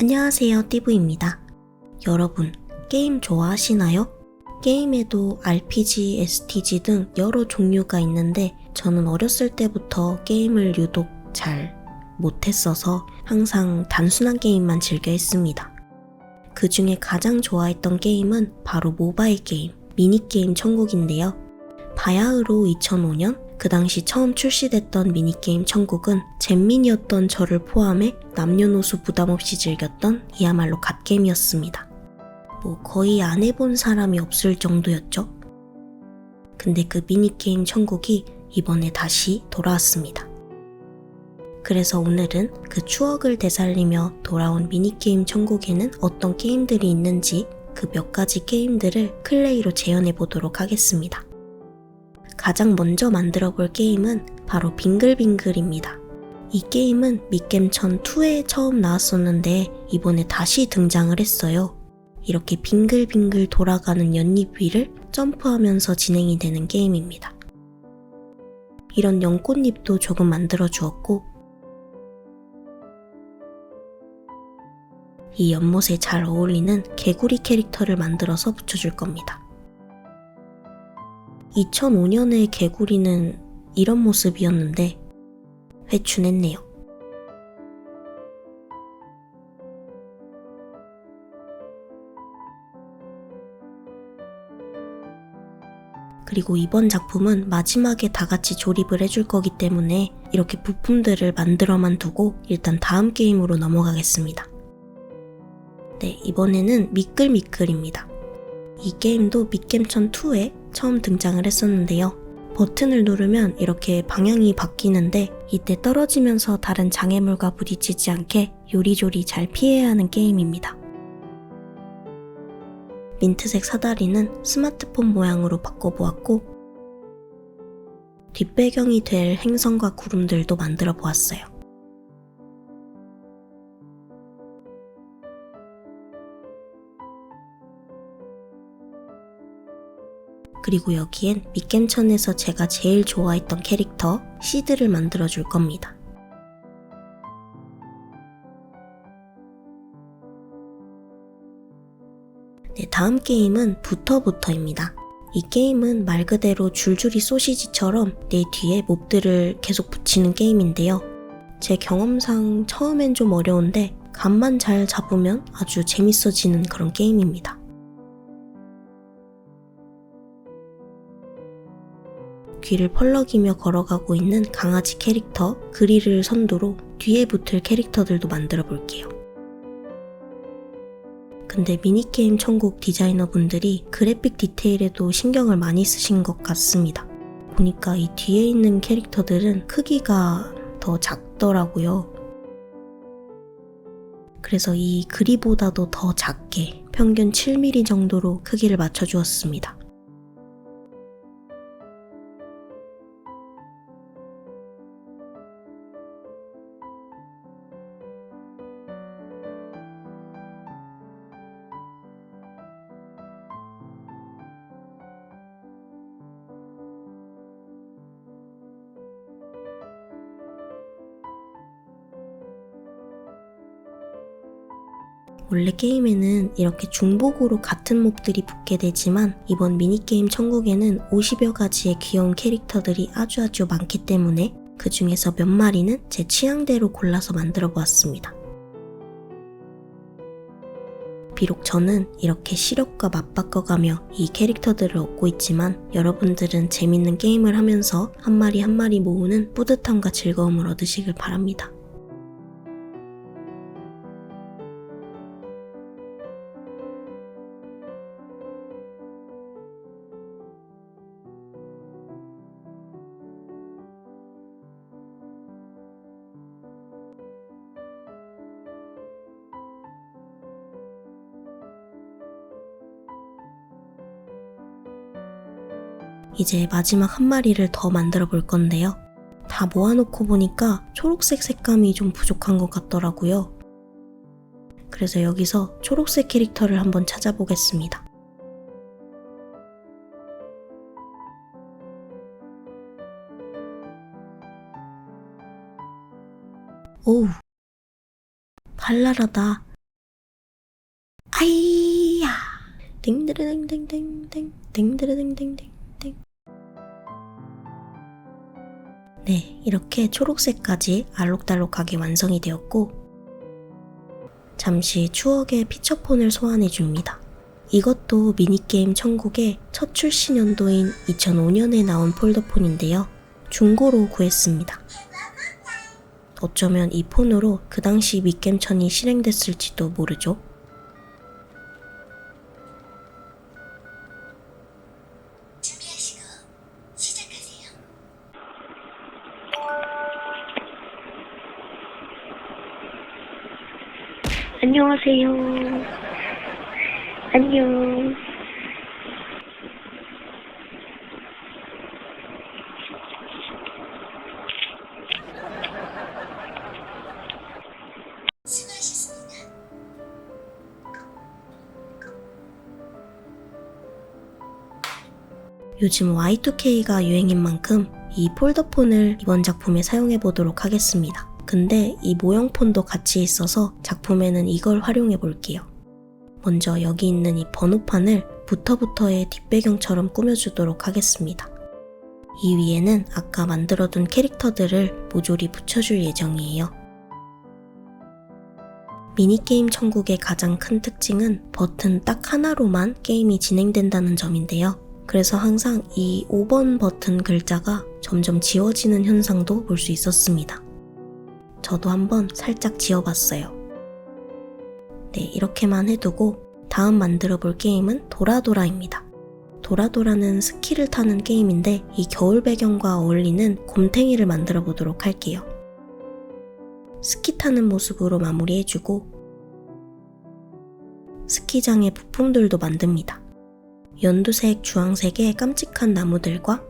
안녕하세요, 띠부입니다. 여러분, 게임 좋아하시나요? 게임에도 RPG, STG 등 여러 종류가 있는데 저는 어렸을 때부터 게임을 유독 잘 못했어서 항상 단순한 게임만 즐겨 했습니다. 그 중에 가장 좋아했던 게임은 바로 모바일 게임, 미니게임 천국인데요. 바야흐로 2005년 그 당시 처음 출시됐던 미니게임 천국은 잼민이었던 저를 포함해 남녀노소 부담 없이 즐겼던 이야말로 갓게임이었습니다. 뭐 거의 안 해본 사람이 없을 정도였죠. 근데 그 미니게임 천국이 이번에 다시 돌아왔습니다. 그래서 오늘은 그 추억을 되살리며 돌아온 미니게임 천국에는 어떤 게임들이 있는지 그 몇 가지 게임들을 클레이로 재현해 보도록 하겠습니다. 가장 먼저 만들어 볼 게임은 바로 빙글빙글입니다. 이 게임은 미겜천 2에 처음 나왔었는데 이번에 다시 등장을 했어요. 이렇게 빙글빙글 돌아가는 연잎 위를 점프하면서 진행이 되는 게임입니다. 이런 연꽃잎도 조금 만들어 주었고 이 연못에 잘 어울리는 개구리 캐릭터를 만들어서 붙여줄 겁니다. 2005년의 개구리는 이런 모습이었는데 회춘했네요. 그리고 이번 작품은 마지막에 다 같이 조립을 해줄 거기 때문에 이렇게 부품들을 만들어만 두고 일단 다음 게임으로 넘어가겠습니다. 네, 이번에는 미끌미끌입니다. 이 게임도 밑겜천 2에 처음 등장을 했었는데요. 버튼을 누르면 이렇게 방향이 바뀌는데 이때 떨어지면서 다른 장애물과 부딪히지 않게 요리조리 잘 피해야 하는 게임입니다. 민트색 사다리는 스마트폰 모양으로 바꿔보았고 뒷배경이 될 행성과 구름들도 만들어 보았어요. 그리고 여기엔 밑겜천에서 제가 제일 좋아했던 캐릭터 시드를 만들어 줄 겁니다. 네, 다음 게임은 부터부터입니다. 이 게임은 말 그대로 줄줄이 소시지처럼 내 뒤에 몹들을 계속 붙이는 게임인데요. 제 경험상 처음엔 좀 어려운데 감만 잘 잡으면 아주 재밌어지는 그런 게임입니다. 귀를 펄럭이며 걸어가고 있는 강아지 캐릭터 그리를 선두로 뒤에 붙을 캐릭터들도 만들어 볼게요. 근데 미니게임 천국 디자이너분들이 그래픽 디테일에도 신경을 많이 쓰신 것 같습니다. 보니까 이 뒤에 있는 캐릭터들은 크기가 더 작더라고요. 그래서 이 그리보다도 더 작게 평균 7mm 정도로 크기를 맞춰주었습니다. 원래 게임에는 이렇게 중복으로 같은 몹들이 붙게 되지만 이번 미니게임 천국에는 50여 가지의 귀여운 캐릭터들이 아주 아주 많기 때문에 그 중에서 몇 마리는 제 취향대로 골라서 만들어 보았습니다. 비록 저는 이렇게 시력과 맞바꿔가며 이 캐릭터들을 얻고 있지만 여러분들은 재밌는 게임을 하면서 한 마리 한 마리 모으는 뿌듯함과 즐거움을 얻으시길 바랍니다. 이제 마지막 한 마리를 더 만들어 볼 건데요. 다 모아놓고 보니까 초록색 색감이 좀 부족한 것 같더라고요. 그래서 여기서 초록색 캐릭터를 한번 찾아보겠습니다. 오우, 발랄하다. 아이야 띵드르댕댕댕댕 띵드르댕댕댕 네 이렇게 초록색까지 알록달록하게 완성이 되었고 잠시 추억의 피처폰을 소환해 줍니다. 이것도 미니게임 천국의 첫 출시 연도인 2005년에 나온 폴더폰인데요. 중고로 구했습니다. 어쩌면 이 폰으로 그 당시 밑겜천이 실행됐을지도 모르죠. 준비하시고 시작하세요. 안녕하세요. 안녕. 요즘 Y2K가 유행인 만큼 이 폴더폰을 이번 작품에 사용해 보도록 하겠습니다. 근데 이 모형 폰도 같이 있어서 작품에는 이걸 활용해 볼게요. 먼저 여기 있는 이 번호판을 부터부터의 뒷배경처럼 꾸며주도록 하겠습니다. 이 위에는 아까 만들어둔 캐릭터들을 모조리 붙여줄 예정이에요. 미니게임 천국의 가장 큰 특징은 버튼 딱 하나로만 게임이 진행된다는 점인데요. 그래서 항상 이 5번 버튼 글자가 점점 지워지는 현상도 볼 수 있었습니다. 저도 한번 살짝 지워봤어요. 네, 이렇게만 해두고 다음 만들어 볼 게임은 도라도라입니다. 도라도라는 스키를 타는 게임인데 이 겨울 배경과 어울리는 곰탱이를 만들어 보도록 할게요. 스키 타는 모습으로 마무리해주고 스키장의 부품들도 만듭니다. 연두색, 주황색의 깜찍한 나무들과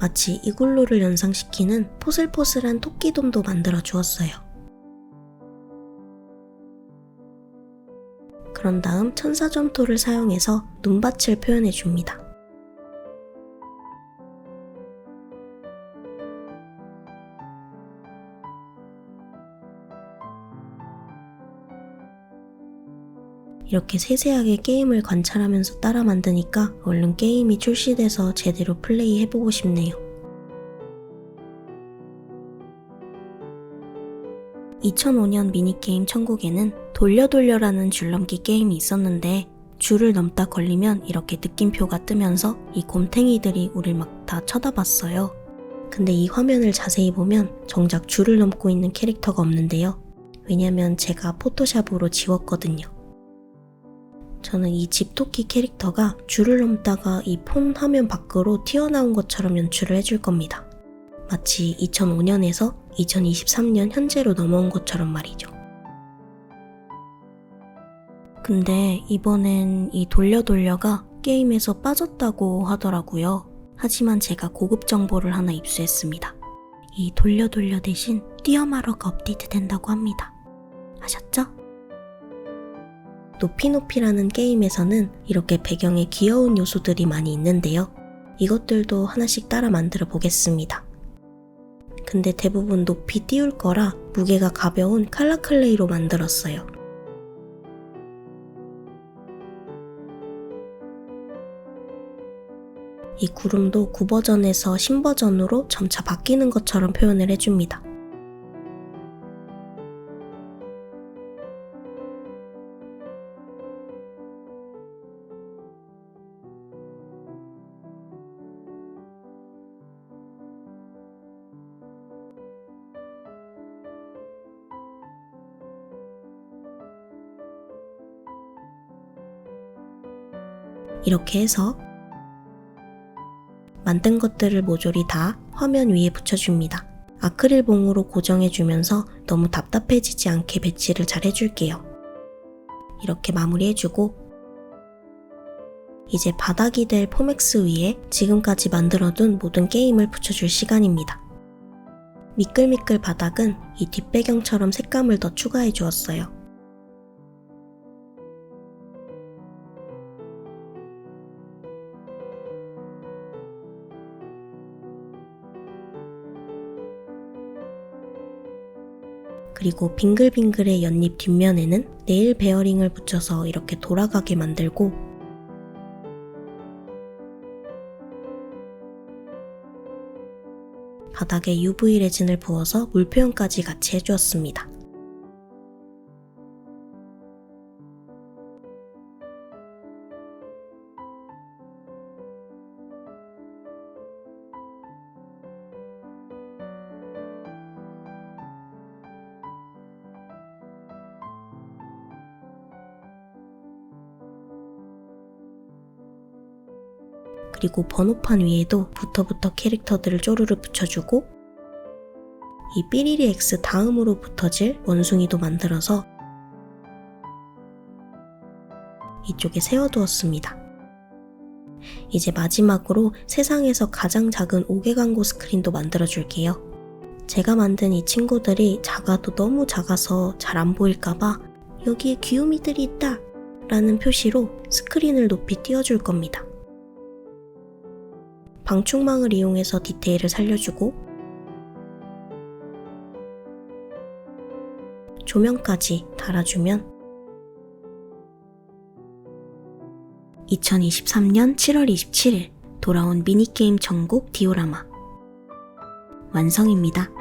마치 이글루를 연상시키는 포슬포슬한 토끼돔도 만들어 주었어요. 그런 다음 천사점토를 사용해서 눈밭을 표현해 줍니다. 이렇게 세세하게 게임을 관찰하면서 따라 만드니까 얼른 게임이 출시돼서 제대로 플레이 해보고 싶네요. 2005년 미니게임 천국에는 돌려돌려라는 줄넘기 게임이 있었는데 줄을 넘다 걸리면 이렇게 느낌표가 뜨면서 이 곰탱이들이 우릴 막 다 쳐다봤어요. 근데 이 화면을 자세히 보면 정작 줄을 넘고 있는 캐릭터가 없는데요. 왜냐면 제가 포토샵으로 지웠거든요. 저는 이 집토끼 캐릭터가 줄을 넘다가 이 폰 화면 밖으로 튀어나온 것처럼 연출을 해줄 겁니다. 마치 2005년에서 2023년 현재로 넘어온 것처럼 말이죠. 근데 이번엔 이 돌려 돌려가 게임에서 빠졌다고 하더라고요. 하지만 제가 고급 정보를 하나 입수했습니다. 이 돌려 돌려 대신 뛰어마러가 업데이트 된다고 합니다. 아셨죠? 높이높이라는 게임에서는 이렇게 배경에 귀여운 요소들이 많이 있는데요. 이것들도 하나씩 따라 만들어 보겠습니다. 근데 대부분 높이 띄울 거라 무게가 가벼운 칼라클레이로 만들었어요. 이 구름도 9버전에서 10버전으로 점차 바뀌는 것처럼 표현을 해줍니다. 이렇게 해서 만든 것들을 모조리 다 화면 위에 붙여줍니다. 아크릴 봉으로 고정해주면서 너무 답답해지지 않게 배치를 잘 해줄게요. 이렇게 마무리해주고 이제 바닥이 될 포맥스 위에 지금까지 만들어둔 모든 게임을 붙여줄 시간입니다. 미끌미끌 바닥은 이 뒷배경처럼 색감을 더 추가해 주었어요. 그리고 빙글빙글의 연잎 뒷면에는 네일 베어링을 붙여서 이렇게 돌아가게 만들고 바닥에 UV 레진을 부어서 물 표현까지 같이 해주었습니다. 그리고 번호판 위에도 부터부터 캐릭터들을 쪼르르 붙여주고 이 삐리리 X 다음으로 붙어질 원숭이도 만들어서 이쪽에 세워두었습니다. 이제 마지막으로 세상에서 가장 작은 5개 광고 스크린도 만들어 줄게요. 제가 만든 이 친구들이 작아도 너무 작아서 잘 안 보일까봐 여기에 귀요미들이 있다 라는 표시로 스크린을 높이 띄워줄 겁니다. 방충망을 이용해서 디테일을 살려주고 조명까지 달아주면 2023년 7월 27일 돌아온 미니게임 전국 디오라마 완성입니다.